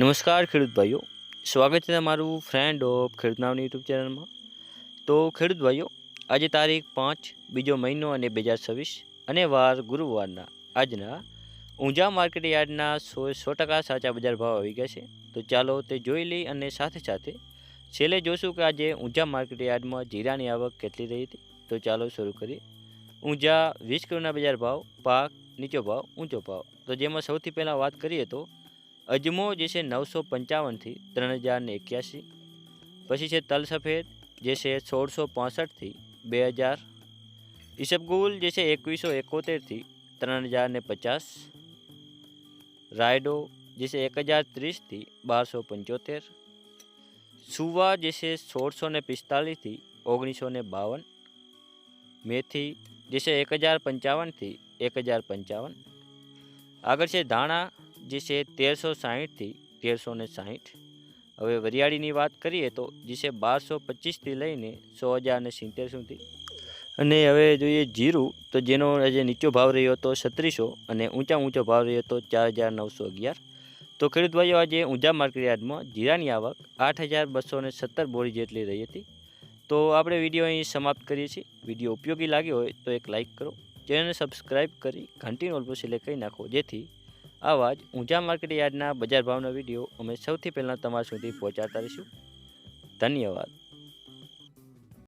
નમસ્કાર ખેડૂત ભાઈઓ. સ્વાગત છે તમારું ફ્રેન્ડ ઓફ ખેડૂત નામની યુટ્યુબ ચેનલમાં તો ખેડૂત ભાઈઓ, આજે તારીખ પાંચ, બીજો મહિનો અને બે હજાર છવ્વીસ અને વાર ગુરુવારના. આજના ઊંઝા માર્કેટ યાર્ડના સો સો ટકા સાચા બજાર ભાવ આવી ગયા છે. તો ચાલો તે જોઈ લઈ અને સાથે સાથે છેલ્લે જોશું કે આજે ઊંઝા માર્કેટ યાર્ડમાં જીરાની આવક કેટલી રહી હતી. તો ચાલો શરૂ કરીએ. ઊંઝા વીસ કિલોના બજાર ભાવ, પાક નીચો ભાવ, ઊંચો ભાવ. તો જેમાં સૌથી પહેલાં વાત કરીએ તો અજમો જે છે નવસો પંચાવનથી ત્રણ હજાર ને એક્યાસી, પછી છે તલ સફેદ જે છે સોળસો પાસઠથી બે હજાર ઈસબગુલ જે છે એકવીસો એકોતેરથી ત્રણ હજાર ને પચાસ, રાયડો જે છે એક હજાર ત્રીસથી બારસો પંચોતેર, સુવા જે છે સોળસો ને પિસ્તાલીસથી ઓગણીસો ને બાવન, મેથી જે છે એક હજાર પંચાવનથી એક હજાર પંચાવન, આગળ છે ધાણા જે છે તેરસો સાહીઠથી તેરસો ને સાહીઠ. હવે વરિયાળીની વાત કરીએ તો જે છે બારસો પચીસથી લઈને સો હજાર ને સિત્તેર સુધી. અને હવે જોઈએ જીરું, તો જેનો આજે નીચો ભાવ રહ્યો હતો છત્રીસો અને ઊંચા ઊંચો ભાવ રહ્યો હતો ચાર હજાર નવસો અગિયાર. તો ખેડૂત ભાઈઓ, આજે ઊંઝા માર્કેટ યાર્ડમાં જીરાની આવક આઠ હજાર બસો ને સત્તર બોરી જેટલી રહી હતી. તો આપણે વીડિયો અહીં સમાપ્ત કરીએ છીએ. વીડિયો ઉપયોગી લાગ્યો હોય તો એક લાઇક કરો. ચેનલને સબસ્ક્રાઇબ કરી ઘંટીનો ઓલ પર સિલેક્ટ કરી નાખો, જેથી આવા જ ઊંઝા માર્કેટ યાર્ડના બજાર ભાવનો વીડિયો અમે સૌથી પહેલાં તમારા સુધી પહોંચાડતા રહીશું. ધન્યવાદ.